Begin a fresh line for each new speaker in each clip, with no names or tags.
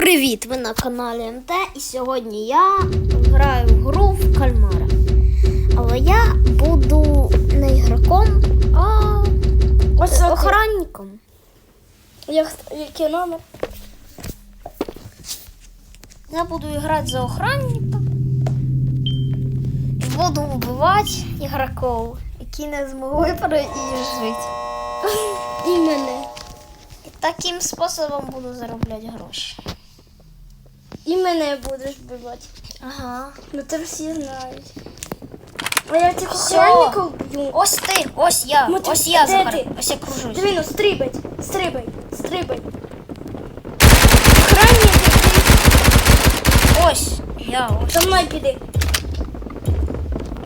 Привіт! Ви на каналі МТ і сьогодні я граю в гру в кальмара. Але я буду не ігроком, а
Ось
охранником.
Як, який номер?
Я буду грати за охранника і буду вбивати ігроків, які не змогли переїжджати.
І мене.
І таким способом буду заробляти гроші.
І мене будеш вбивати.
Ага.
Ну це всі знають. А я цих
Всьо.
охранників б'ю.
Ось ти, ось я,
Ну, ти-
ось я
де
Захар.
ти?
Ось я кружусь.
Диви, ну стрибай, стрибай, стрибай. Охранник,
Ось я, ось.
за мною піди.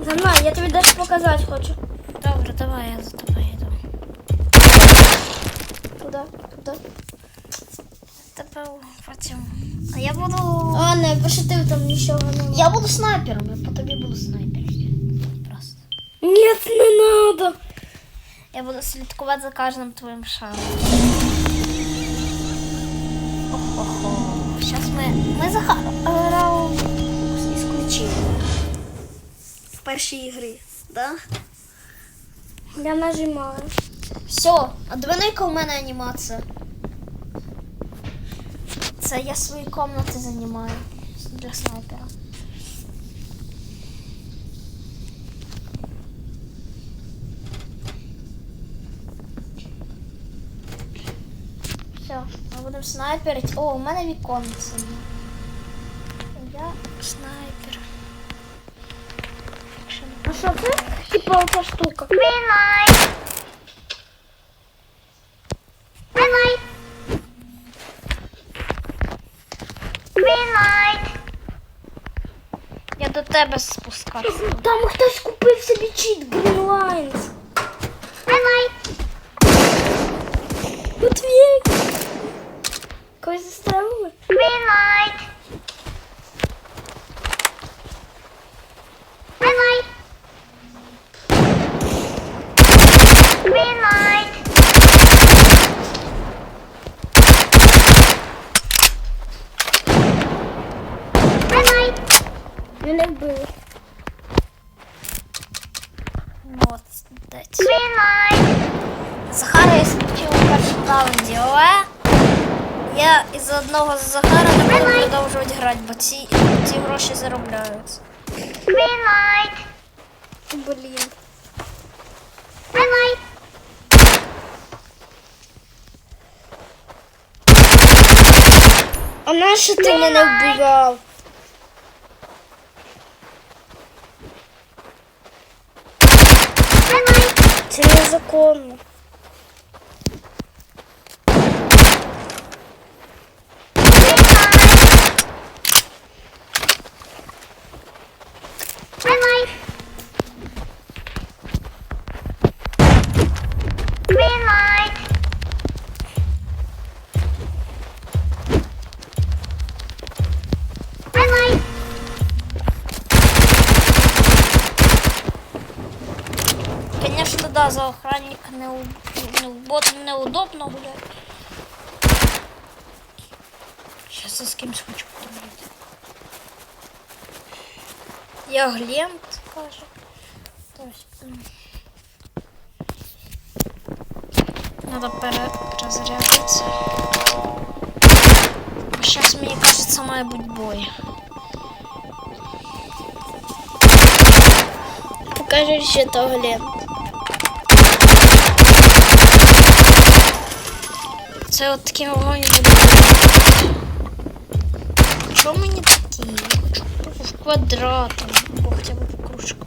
За мною, я тобі дещо показати хочу.
Добре, давай я за тобою йду.
Туди, туди.
Тебе потім. А я буду.
А, не, пошитив там нічого немає.
Я буду снайпером, я по тобі буду снайперити. Просто.
Ні, не надо.
Я буду слідкувати за кожним твоїм шагом. Охо. Зараз ми. Ми Захара грав ісключили.
В першій ігрі.
Да?
Я нажимаю.
Все, а двойника у мене анімація. Це я свої комнати займаю для снайпера. Все, ми будемо снайперити. О, у мене віконце. Я снайпер.
А що це? Типа оця штука.
Я до тебе спускатися.
Там хтось купив собі чіт Green Lines. Мене вбили.
Дать. Захара я скрутила перший раунді, але я із одного з Захара не буду продовжувати грати, бо ці, ці гроші заробляються.
Блін. А нащо ти мене вбивав? Це незаконно.
Да, за охранника не, у- бот неудобно гуляти. Сейчас я з кимось хочу поговорити. Я Глент, м. Надо перезарядиться. Сейчас, мне кажется, має бути бой.
Покажи ще то Глен.
Це от такі буде. Що мені такі? Я хочу в квадратом, або хоча б в кружку.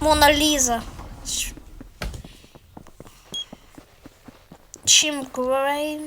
Мона Ліза. Чим Грейн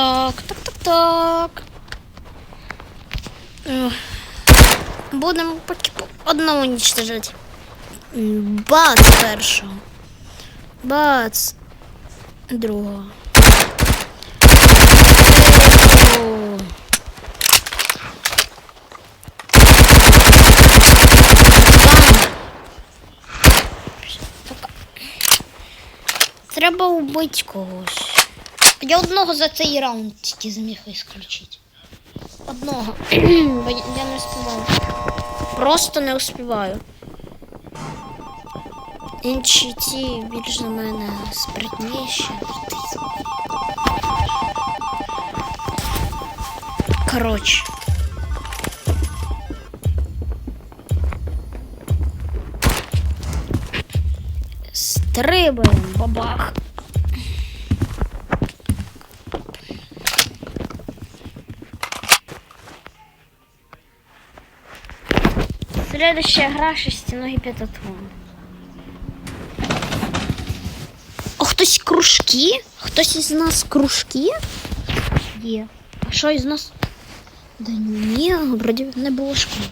Так, так, так, так. Будемо поки по одному уничтожати. М, Бац першого. Бац. Другого. Треба вбити когось. Я одного за цей раунд тільки зміг ісключити. Одного. Бо я я не успіваю. Просто не успіваю. Інші ті більш за мене спритніші. Коротше. Стрибаємо, бабах. Следующая гра шестиногий п'ятатлон. А хтось кружки? Хтось із нас кружки? Є. А що із нас? Да ні, вроді не було школи.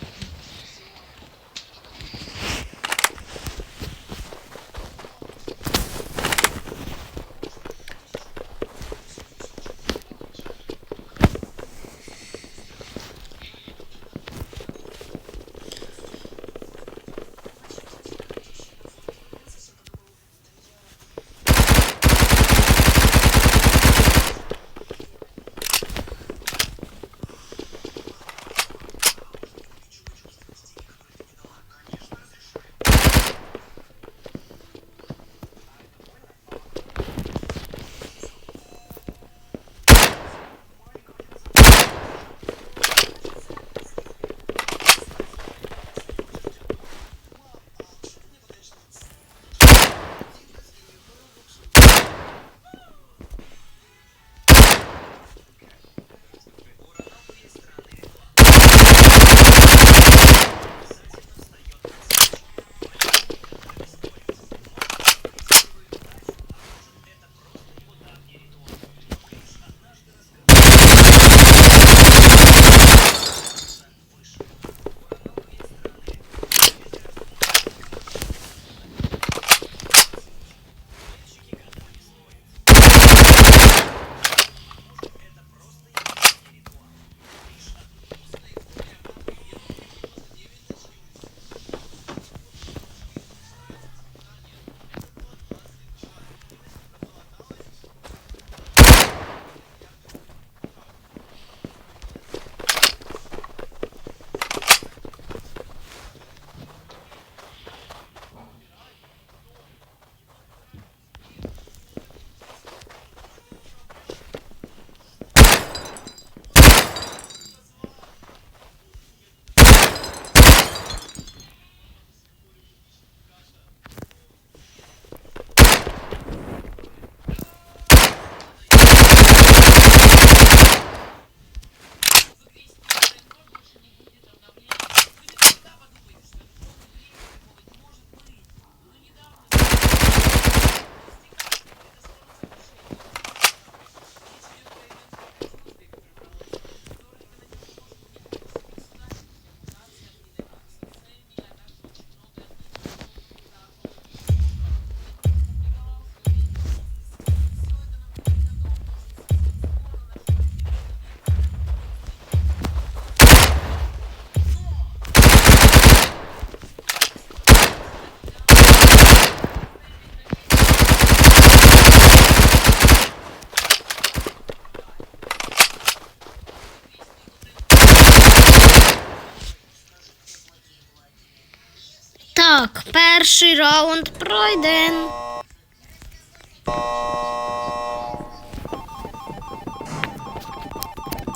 Так, перший раунд пройден.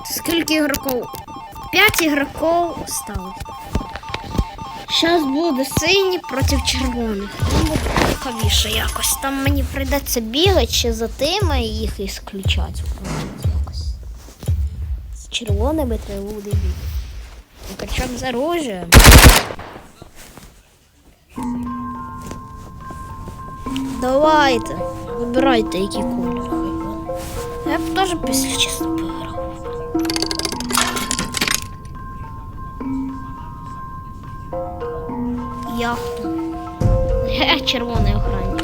Скільки ігроків? П'ять ігроків стало. Зараз буде синій проти червоних. Там цікавіше якось. Там мені прийдеться бігати ще за тими їх ісключати. Якось. Червоними треба буде бігати. Причому з оружием. Давайте, вибирайте, які кольори. Я б теж після чесно поіграв. Яхту. Ге, червоний охранник.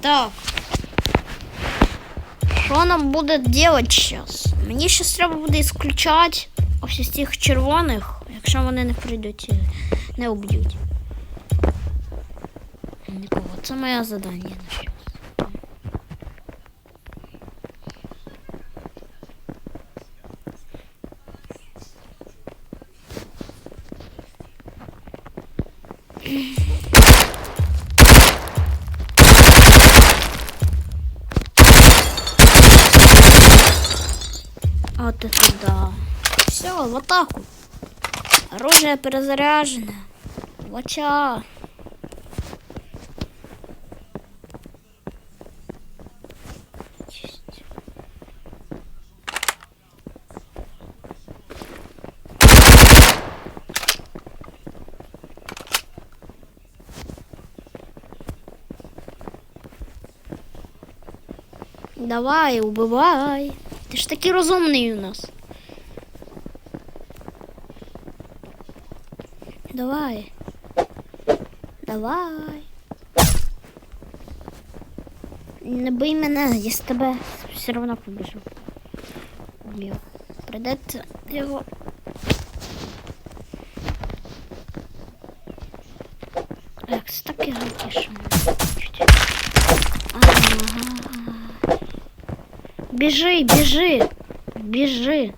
Так. Що нам буде делать зараз? Мені щас треба буде ісключати ось із червоних, якщо вони не прийдуть, не уб'ють. Нікого. Це моє завдання на Вот это да. Все, в атаку. Оружие перезаряжено. Вача. Давай, убивай. Ти ж такий розумний у нас. Давай. Давай. Не бий мене, я з тебе все одно побіжу. Придеться його. Біжи, біжи, біжи.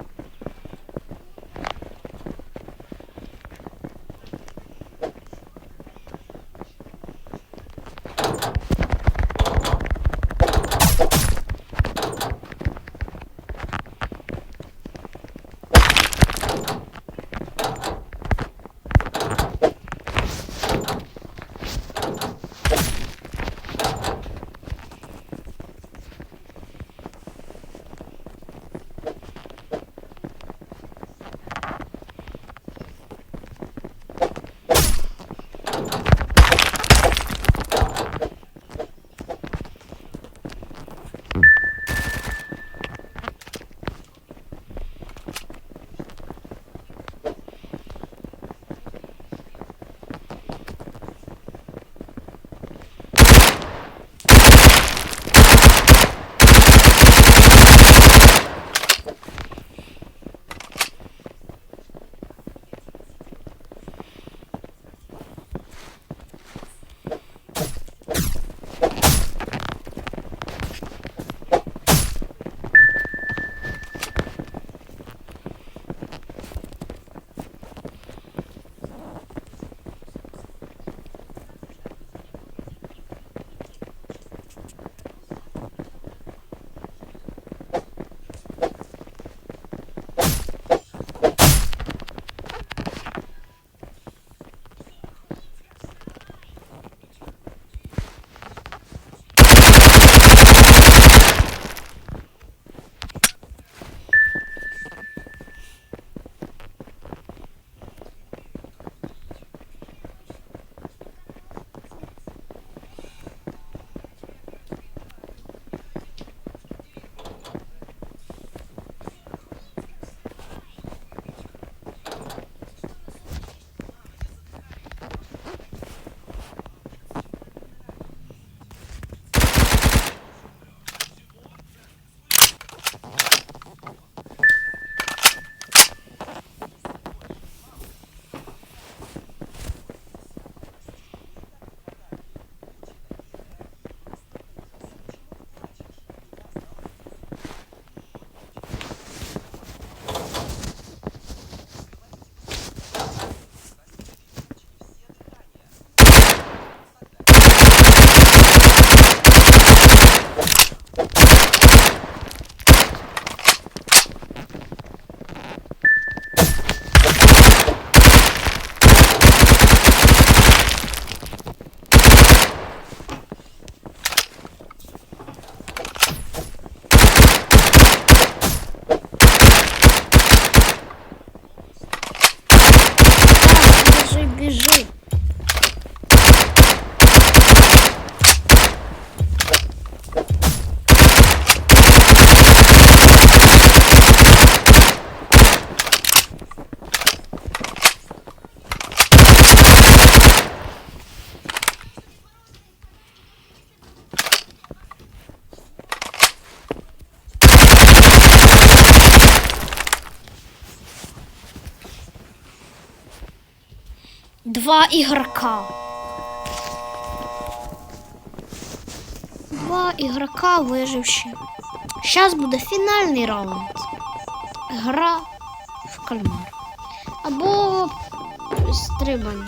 Два ігрока. Два ігрока виживши. Зараз буде фінальний раунд. Гра в кальмар. Або стрибання.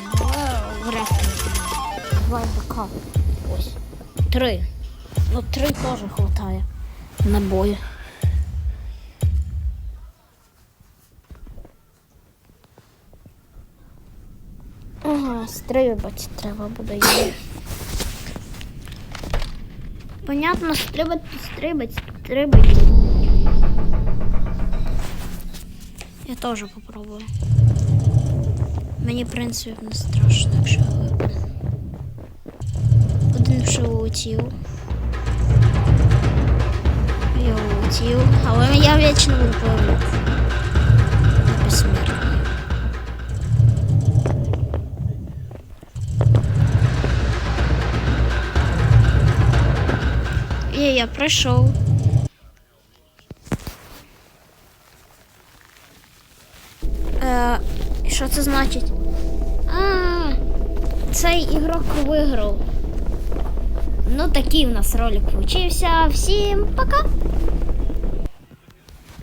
Вряд. Два ігрока. Ось. Три. Ну, три теж хватає. Набою. Ага, стрибати треба буде. Понятно, стрибать, стрибать, стрибать. Я теж попробую. Мені, в принципі, не страшно, якщо я випаду. Один вже улетів. Я улетів, але я вічно буду я пройшов. Е, що це значить? А, цей ігрок виграв. Ну, такий в нас ролик вийшов. Всім пока!